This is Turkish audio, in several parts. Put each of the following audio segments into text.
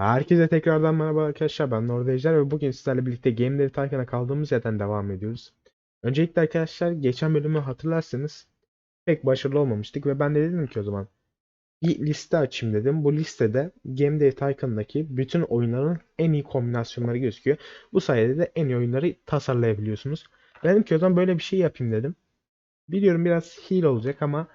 Herkese tekrardan merhaba arkadaşlar ben Nord ve bugün sizlerle birlikte Game Dev Taycan'a kaldığımız yerden devam ediyoruz. Öncelikle arkadaşlar geçen bölümü hatırlarsanız pek başarılı olmamıştık ve ben de dedim ki o zaman bir liste açayım dedim. Bu listede Game Dev Taycan'daki bütün oyunların en iyi kombinasyonları gözüküyor. Bu sayede de en iyi oyunları tasarlayabiliyorsunuz. Dedim ki o zaman böyle bir şey yapayım dedim. Biliyorum biraz hile olacak ama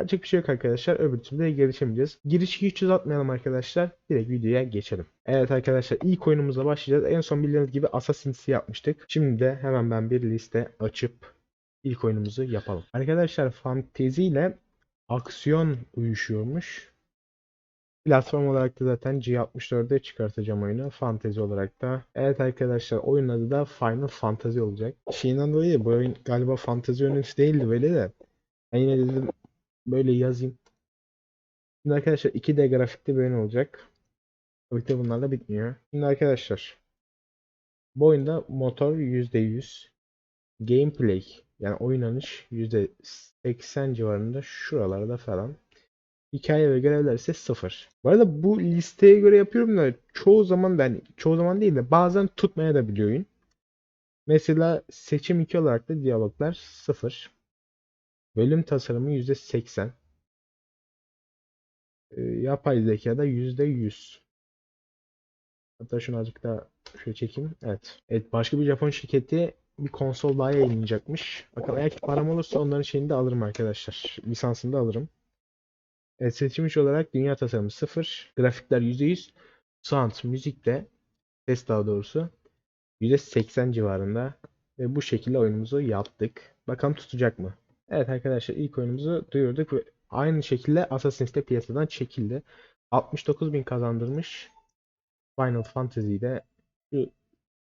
Yapacak bir şey yok arkadaşlar. Öbür türlü de gelişemeyeceğiz. Girişi hiç uzatmayalım arkadaşlar. Direkt videoya geçelim. Evet arkadaşlar ilk oyunumuzla başlayacağız. En son bildiğiniz gibi Assassin's'i yapmıştık. Şimdi de hemen ben bir liste açıp ilk oyunumuzu yapalım. Arkadaşlar fantezi ile aksiyon uyuşuyormuş. Platform olarak da zaten G64'de çıkartacağım oyunu. Fantezi olarak da. Evet arkadaşlar oyunun adı da Final Fantasy olacak. Şeyinden dolayı bu oyun galiba fantezi oyunu değildi böyle de. Ben yine dedim böyle yazayım. Şimdi arkadaşlar 2D grafikli bir oyun olacak. Tabii ki bunlarla bitmiyor. Şimdi arkadaşlar bu oyunda motor %100 gameplay yani oynanış %80 civarında şuralarda falan. Hikaye ve görevler ise sıfır. Bu arada bu listeye göre yapıyorum da çoğu zaman ben çoğu zaman değil de bazen tutmaya da biliyor oyun. Mesela seçim 2 olarak da diyaloglar sıfır. Bölüm tasarımı %80. E, yapay zekada %100. Hatta şunu azıcık daha şöyle çekeyim. Evet. Evet başka bir Japon şirketi bir konsol daha yayınlayacakmış. Bakalım eğer ki param olursa onların şeyini de alırım arkadaşlar. Lisansını da alırım. Evet seçilmiş olarak dünya tasarımı 0. Grafikler %100. Sound, müzik de ses daha doğrusu %80 civarında. Ve bu şekilde oyunumuzu yaptık. Bakalım tutacak mı? Evet arkadaşlar ilk oyunumuzu duyurduk ve aynı şekilde Assassin's de piyasadan çekildi. 69.000 kazandırmış. Final Fantasy'de şu,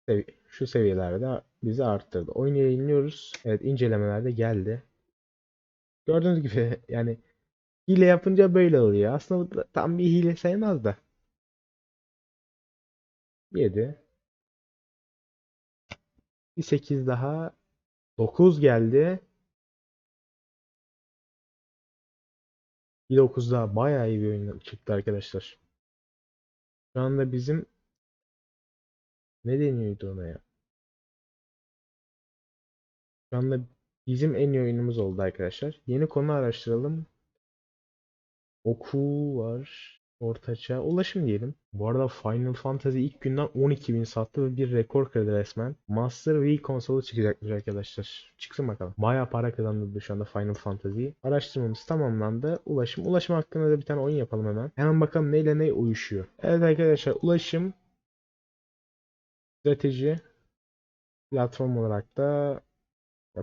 sevi şu seviyelerde bizi arttırdı. Oyunu yayınlıyoruz. Evet incelemelerde geldi. Gördüğünüz gibi yani hile yapınca böyle oluyor. Aslında bu tam bir hile sayılmaz da. 7 bir 8 daha 9 geldi. Bir 9 daha bayağı iyi bir oyun çıktı arkadaşlar. Şu anda bizim ne deniyordu ona ya? Şu anda bizim en iyi oyunumuz oldu arkadaşlar. Yeni konu araştıralım. Oku var. Ortaçağ. Ulaşım diyelim. Bu arada Final Fantasy ilk günden 12.000 sattı ve bir rekor kırdı resmen. Master Wii konsolu çıkacakmış arkadaşlar. Çıksın bakalım. Bayağı para kazandırdı şu anda Final Fantasy. Araştırmamız tamamlandı. Ulaşım. Ulaşım hakkında da bir tane oyun yapalım hemen. Hemen bakalım neyle ne uyuşuyor. Evet arkadaşlar ulaşım strateji platform olarak da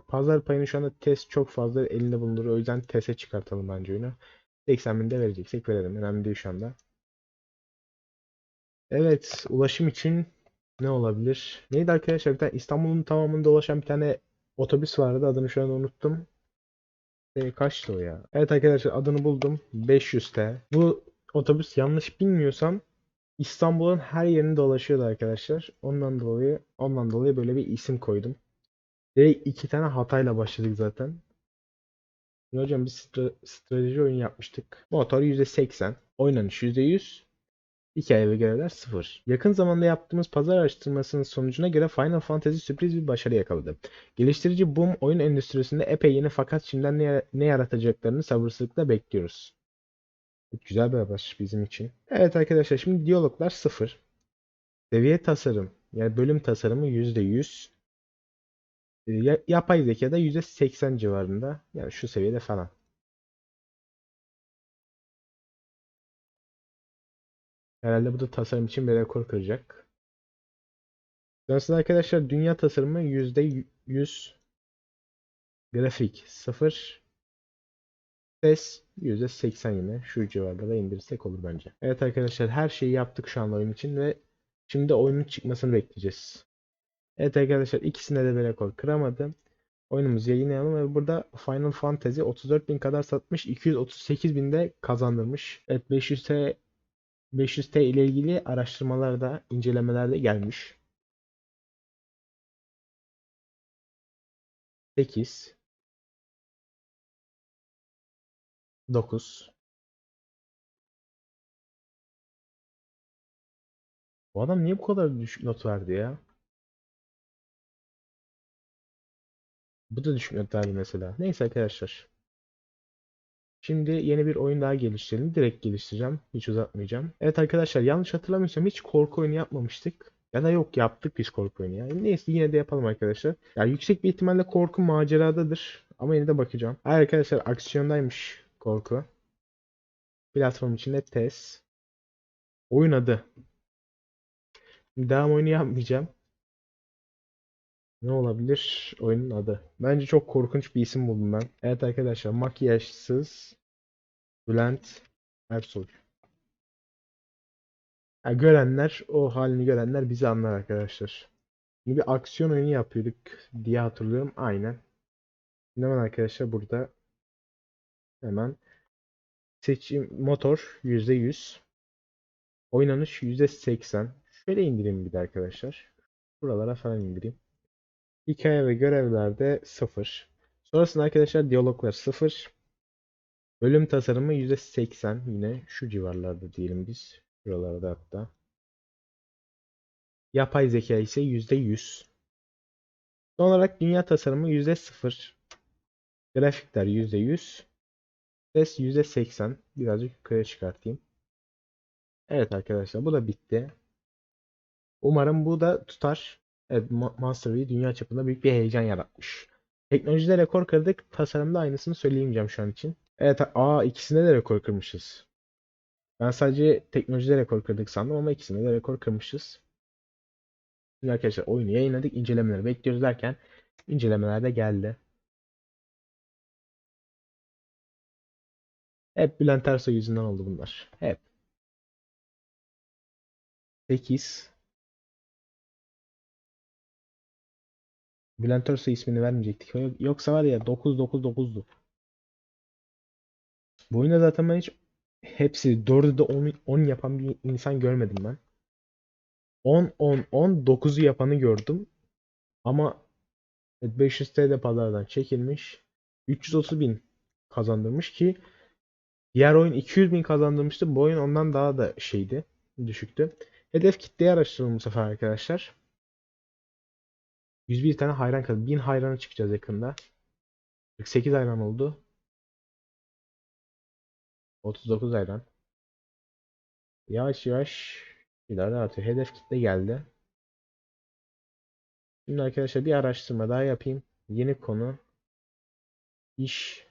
pazar payını şu anda test çok fazla elinde bulunduruyor. O yüzden teste çıkartalım bence oyunu. 80 bin de vereceksek verelim. Önemli değil şu anda. Evet. Ulaşım için ne olabilir? Neydi arkadaşlar? Bir tane İstanbul'un tamamında dolaşan bir tane otobüs vardı. Adını şu an unuttum. E, kaçtı o ya? Evet arkadaşlar adını buldum. 500T. Bu otobüs yanlış bilmiyorsam İstanbul'un her yerini dolaşıyordu arkadaşlar. Ondan dolayı ondan dolayı böyle bir isim koydum. Ve iki tane hatayla başladık zaten. Hocam bir stra- strateji oyun yapmıştık. Motor %80, oynanış %100, hikaye ve görevler 0. Yakın zamanda yaptığımız pazar araştırmasının sonucuna göre Final Fantasy sürpriz bir başarı yakaladı. Geliştirici Boom oyun endüstrisinde epey yeni fakat şimdiden ne, ne yaratacaklarını sabırsızlıkla bekliyoruz. Güzel bir haber bizim için. Evet arkadaşlar şimdi diyaloglar 0. Seviye tasarım yani bölüm tasarımı %100. E, ya- yapay zekada %80 civarında. Yani şu seviyede falan. Herhalde bu da tasarım için bir rekor kıracak. Sonrasında arkadaşlar dünya tasarımı %100 grafik 0 ses %80 yine şu civarda da indirsek olur bence. Evet arkadaşlar her şeyi yaptık şu an oyun için ve şimdi oyunun çıkmasını bekleyeceğiz. Evet arkadaşlar ikisine de bir rekor kıramadım. Oyunumuzu yayınlayalım ve burada Final Fantasy 34.000 kadar satmış 238.000 de kazandırmış. Evet 500T 500T ile ilgili araştırmalar da incelemeler de gelmiş. 8 9 Bu adam niye bu kadar düşük not verdi ya? Bu da düşük verdi mesela. Neyse arkadaşlar. Şimdi yeni bir oyun daha geliştirelim. Direkt geliştireceğim. Hiç uzatmayacağım. Evet arkadaşlar yanlış hatırlamıyorsam hiç korku oyunu yapmamıştık. Ya da yok yaptık biz korku oyunu ya. Neyse yine de yapalım arkadaşlar. Ya yüksek bir ihtimalle korku maceradadır. Ama yine de bakacağım. Hayır arkadaşlar aksiyondaymış korku. Platform içinde test. Oyun adı. Devam oyunu yapmayacağım. Ne olabilir oyunun adı? Bence çok korkunç bir isim buldum ben. Evet arkadaşlar makyajsız Bülent Ersoy. Ha, görenler, o halini görenler bizi anlar arkadaşlar. Şimdi bir aksiyon oyunu yapıyorduk diye hatırlıyorum. Aynen. Şimdi hemen arkadaşlar burada hemen seçim motor %100 oynanış %80 şöyle indireyim bir de arkadaşlar. Buralara falan indireyim. Hikaye ve görevlerde 0. Sonrasında arkadaşlar diyaloglar 0. Bölüm tasarımı %80 yine şu civarlarda diyelim biz. Şuralarda hatta. Yapay zeka ise %100. Son olarak dünya tasarımı %0. Grafikler %100. Ses %80. Birazcık yukarı çıkartayım. Evet arkadaşlar bu da bitti. Umarım bu da tutar. Evet Monster V dünya çapında büyük bir heyecan yaratmış. Teknolojide rekor kırdık. Tasarımda aynısını söyleyemeyeceğim şu an için. Evet aa ikisinde de rekor kırmışız. Ben sadece teknolojide rekor kırdık sandım ama ikisinde de rekor kırmışız. Şimdi arkadaşlar oyunu yayınladık. incelemeleri bekliyoruz derken incelemeler de geldi. Hep Bülent Ersoy yüzünden oldu bunlar. Hep. 8 Bülent Ersoy ismini vermeyecektik. Yoksa var ya 9-9-9'du. Bu oyunda zaten ben hiç hepsi 4'ü de 10, 10 yapan bir insan görmedim ben. 10 10 10 9'u yapanı gördüm. Ama 500 TL pazardan çekilmiş. 330 bin kazandırmış ki diğer oyun 200 bin kazandırmıştı. Bu oyun ondan daha da şeydi. Düşüktü. Hedef kitleyi araştıralım bu sefer arkadaşlar. 101 tane hayran kaldı. 1000 hayrana çıkacağız yakında. 48 hayran oldu. 39 hayran. Yavaş yavaş ileride artıyor. Hedef kitle geldi. Şimdi arkadaşlar bir araştırma daha yapayım. Yeni konu. iş.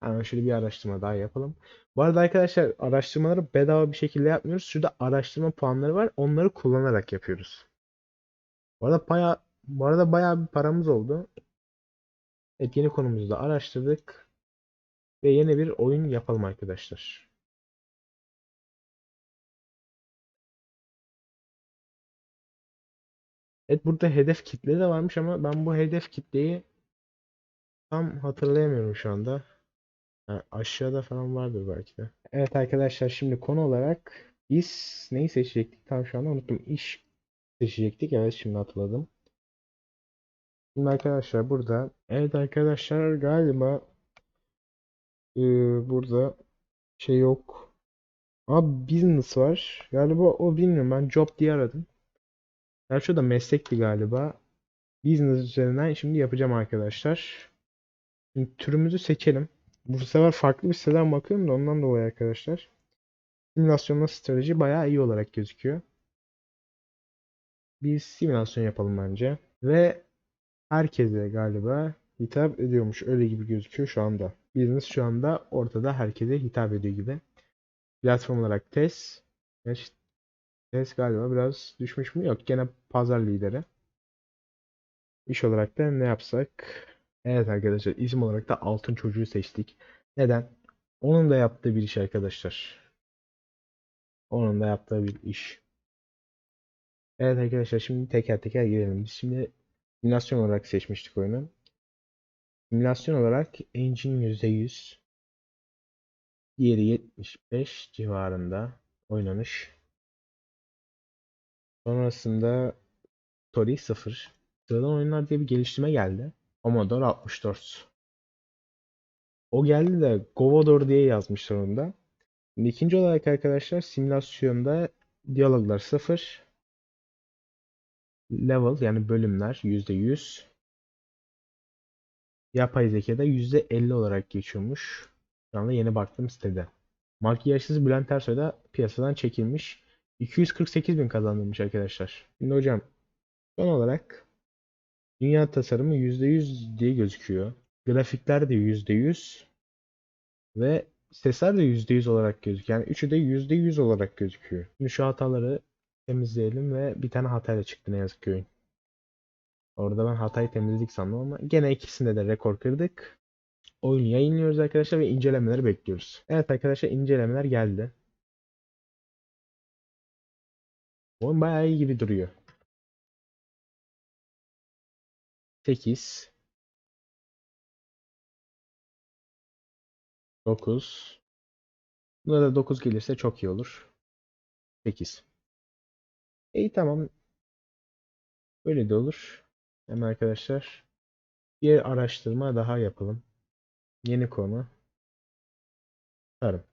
Hemen şöyle bir araştırma daha yapalım. Bu arada arkadaşlar araştırmaları bedava bir şekilde yapmıyoruz. Şurada araştırma puanları var. Onları kullanarak yapıyoruz. Bu arada bayağı, bu arada bayağı bir paramız oldu. Evet yeni konumuzu da araştırdık. Ve yeni bir oyun yapalım arkadaşlar. Evet burada hedef kitle de varmış ama ben bu hedef kitleyi tam hatırlayamıyorum şu anda. Yani aşağıda falan vardır belki de. Evet arkadaşlar şimdi konu olarak biz neyi seçecektik tam şu anda unuttum. İş seçecektik. Evet şimdi hatırladım. Şimdi arkadaşlar burada evet arkadaşlar galiba e, burada şey yok. Abi business var. Galiba o bilmiyorum ben job diye aradım. Gerçi o da meslekti galiba. Business üzerinden şimdi yapacağım arkadaşlar. Şimdi türümüzü seçelim. Bu sefer farklı bir siteden bakıyorum da ondan dolayı arkadaşlar. Simülasyonla strateji bayağı iyi olarak gözüküyor. Bir simülasyon yapalım bence. Ve herkese galiba hitap ediyormuş. Öyle gibi gözüküyor şu anda. Business şu anda ortada herkese hitap ediyor gibi. Platform olarak test. Evet, test galiba biraz düşmüş mü? Yok gene pazar lideri. İş olarak da ne yapsak? Evet arkadaşlar isim olarak da altın çocuğu seçtik. Neden? Onun da yaptığı bir iş arkadaşlar. Onun da yaptığı bir iş. Evet arkadaşlar şimdi teker teker girelim. Biz şimdi simülasyon olarak seçmiştik oyunu. Simülasyon olarak engine %100 diğeri 75 civarında oynanış. Sonrasında Story 0. Sıradan oyunlar diye bir geliştirme geldi. Commodore 64. O geldi de Govador diye yazmışlar onda. Şimdi ikinci olarak arkadaşlar simülasyonda Diyaloglar 0. Level yani bölümler %100. Yapay zekada %50 olarak geçiyormuş. Şu anda yeni baktım sitede. Makyajsız Bülent Ersoy da piyasadan çekilmiş. 248 bin kazandırmış arkadaşlar. Şimdi hocam son olarak dünya tasarımı %100 diye gözüküyor. Grafikler de %100 ve sesler de %100 olarak gözüküyor. Yani üçü de %100 olarak gözüküyor. Şimdi şu hataları temizleyelim ve bir tane hatayla çıktı ne yazık ki oyun. Orada ben hatayı temizledik sandım ama gene ikisinde de rekor kırdık. Oyunu yayınlıyoruz arkadaşlar ve incelemeleri bekliyoruz. Evet arkadaşlar incelemeler geldi. Oyun bayağı iyi gibi duruyor. 8 9 Buna da 9 gelirse çok iyi olur. 8 İyi tamam. Böyle de olur. Hemen arkadaşlar bir araştırma daha yapalım. Yeni konu. Tarım.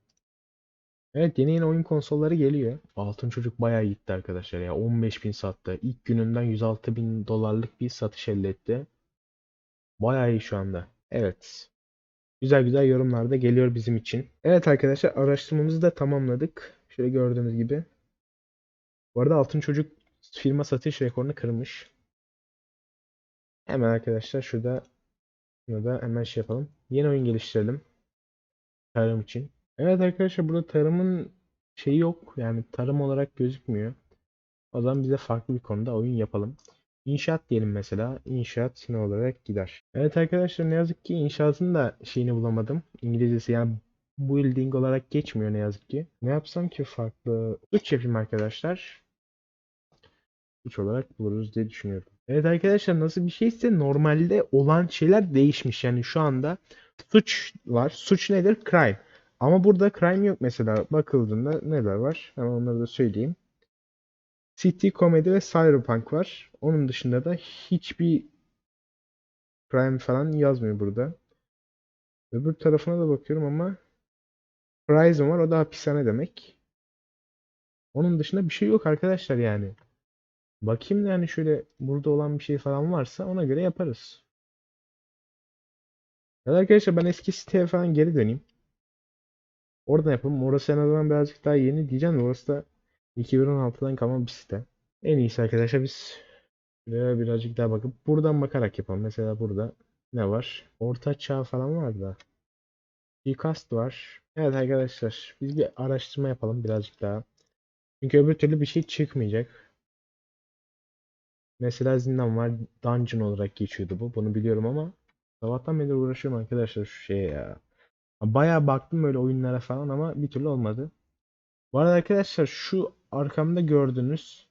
Evet yeni yeni oyun konsolları geliyor. Altın Çocuk bayağı gitti arkadaşlar ya. 15 bin sattı. İlk gününden 106 bin dolarlık bir satış elde etti. Bayağı iyi şu anda. Evet. Güzel güzel yorumlar da geliyor bizim için. Evet arkadaşlar araştırmamızı da tamamladık. Şöyle gördüğünüz gibi. Bu arada Altın Çocuk firma satış rekorunu kırmış. Hemen arkadaşlar şurada şunu da hemen şey yapalım. Yeni oyun geliştirelim. Tarım için. Evet arkadaşlar burada tarımın şeyi yok. Yani tarım olarak gözükmüyor. O zaman bize farklı bir konuda oyun yapalım. İnşaat diyelim mesela. İnşaat ne olarak gider. Evet arkadaşlar ne yazık ki inşaatın da şeyini bulamadım. İngilizcesi yani building olarak geçmiyor ne yazık ki. Ne yapsam ki farklı? 3 yapayım arkadaşlar. 3 olarak buluruz diye düşünüyorum. Evet arkadaşlar nasıl bir şeyse normalde olan şeyler değişmiş. Yani şu anda suç var. Suç nedir? Crime. Ama burada crime yok mesela. Bakıldığında neler var? Hemen onları da söyleyeyim. City, Comedy ve Cyberpunk var. Onun dışında da hiçbir crime falan yazmıyor burada. Öbür tarafına da bakıyorum ama Prison var. O da hapishane demek. Onun dışında bir şey yok arkadaşlar yani. Bakayım yani şöyle burada olan bir şey falan varsa ona göre yaparız. Ya arkadaşlar ben eski siteye falan geri döneyim. Oradan yapalım. Orası en azından birazcık daha yeni diyeceğim de orası da 2016'dan kalma bir site. En iyisi arkadaşlar biz buraya birazcık daha bakıp buradan bakarak yapalım. Mesela burada ne var? Orta çağ falan var da. Suikast var. Evet arkadaşlar biz bir araştırma yapalım birazcık daha. Çünkü öbür türlü bir şey çıkmayacak. Mesela zindan var. Dungeon olarak geçiyordu bu. Bunu biliyorum ama sabahtan beri uğraşıyorum arkadaşlar şu şeye ya. Bayağı baktım böyle oyunlara falan ama bir türlü olmadı. Bu arada arkadaşlar şu arkamda gördüğünüz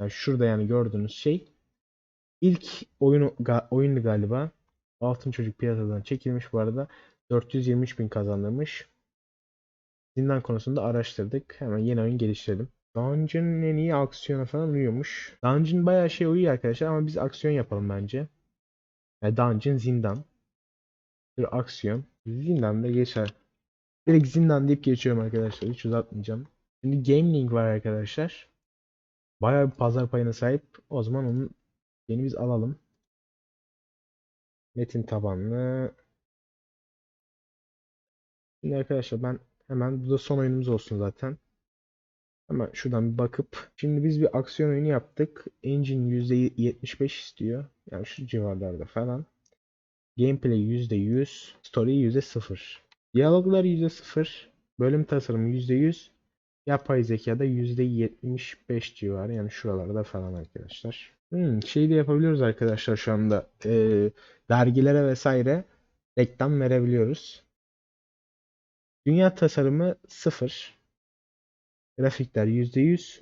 yani şurada yani gördüğünüz şey ilk oyunu ga, galiba. Altın Çocuk piyasadan çekilmiş bu arada. 423 bin kazandırmış. Zindan konusunda araştırdık. Hemen yeni oyun geliştirelim. Dungeon'ın en iyi aksiyona falan uyuyormuş. Dungeon bayağı şey uyuyor arkadaşlar ama biz aksiyon yapalım bence. Yani Dungeon zindan. Bir aksiyon. Zindan da geçer. Direkt zindan deyip geçiyorum arkadaşlar. Hiç uzatmayacağım. Şimdi Game var arkadaşlar. Bayağı bir pazar payına sahip. O zaman onun yeni biz alalım. Metin tabanlı. Şimdi arkadaşlar ben hemen bu da son oyunumuz olsun zaten. Hemen şuradan bir bakıp. Şimdi biz bir aksiyon oyunu yaptık. Engine %75 istiyor. Yani şu civarlarda falan. Gameplay %100. Story %0. Diyaloglar %0. Bölüm tasarımı %100. Yapay zekada %75 civarı. Yani şuralarda falan arkadaşlar. Hmm, şey de yapabiliyoruz arkadaşlar şu anda. Ee, dergilere vesaire reklam verebiliyoruz. Dünya tasarımı 0. Grafikler %100.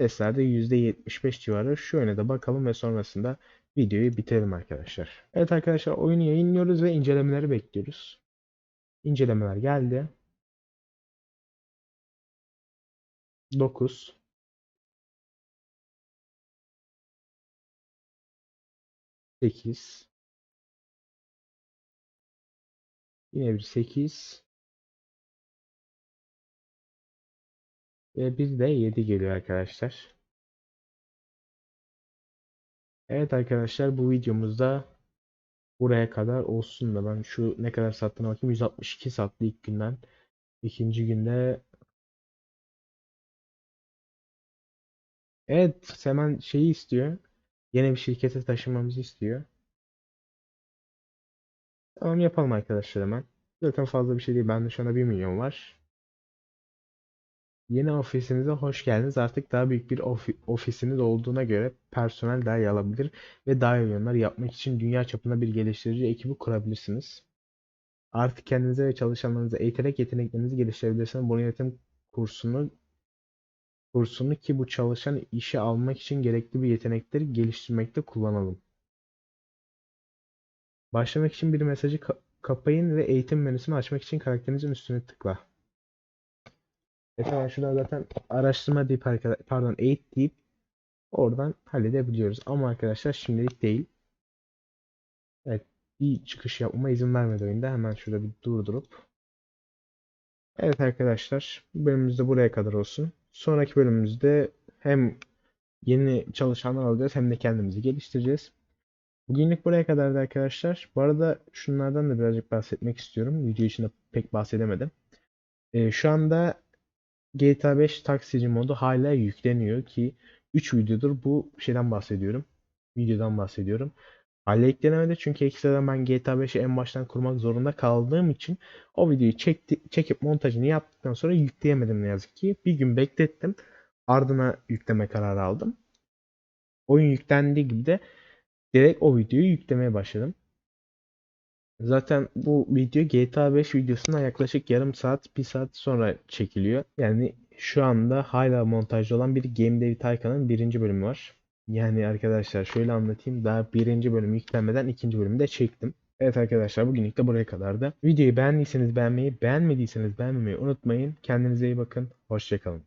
Sesler de %75 civarı. Şu yöne de bakalım ve sonrasında videoyu bitirelim arkadaşlar. Evet arkadaşlar oyunu yayınlıyoruz ve incelemeleri bekliyoruz. İncelemeler geldi. 9 8 Yine bir 8 Ve bizde 7 geliyor arkadaşlar. Evet arkadaşlar bu videomuzda buraya kadar olsun da ben şu ne kadar sattığına bakayım 162 sattı ilk günden. İkinci günde Evet hemen şeyi istiyor. Yeni bir şirkete taşınmamızı istiyor. Tamam yapalım arkadaşlar hemen. Zaten fazla bir şey değil. Bende şu anda 1 milyon var. Yeni ofisinize hoş geldiniz. Artık daha büyük bir ofi- ofisiniz olduğuna göre personel daha iyi alabilir ve daha iyi oyunlar yapmak için dünya çapında bir geliştirici ekibi kurabilirsiniz. Artık kendinize ve çalışanlarınıza eğiterek yeteneklerinizi geliştirebilirsiniz. Bu yönetim kursunu kursunu ki bu çalışan işe almak için gerekli bir yetenekleri geliştirmekte kullanalım. Başlamak için bir mesajı ka- kapayın ve eğitim menüsünü açmak için karakterinizin üstüne tıkla. Hemen şuradan zaten araştırma deyip pardon eğit deyip oradan halledebiliyoruz. Ama arkadaşlar şimdilik değil. Evet bir çıkış yapmama izin vermedi oyunda. Hemen şurada bir durdurup. Evet arkadaşlar bölümümüzde buraya kadar olsun. Sonraki bölümümüzde hem yeni çalışanlar alacağız hem de kendimizi geliştireceğiz. Bugünlük buraya kadardı arkadaşlar. Bu arada şunlardan da birazcık bahsetmek istiyorum. Video içinde pek bahsedemedim. Ee, şu anda GTA 5 taksici modu hala yükleniyor ki 3 videodur bu şeyden bahsediyorum. Videodan bahsediyorum. Hala yüklenemedi çünkü ekstradan ben GTA 5'i en baştan kurmak zorunda kaldığım için o videoyu çekti, çekip montajını yaptıktan sonra yükleyemedim ne yazık ki. Bir gün beklettim. Ardına yükleme kararı aldım. Oyun yüklendiği gibi de direkt o videoyu yüklemeye başladım. Zaten bu video GTA 5 videosundan yaklaşık yarım saat, bir saat sonra çekiliyor. Yani şu anda hala montajda olan bir Game David Taycan'ın birinci bölümü var. Yani arkadaşlar şöyle anlatayım. Daha birinci bölüm yüklenmeden ikinci bölümü de çektim. Evet arkadaşlar bugünlük de buraya kadardı. Videoyu beğendiyseniz beğenmeyi, beğenmediyseniz beğenmemeyi unutmayın. Kendinize iyi bakın. Hoşçakalın.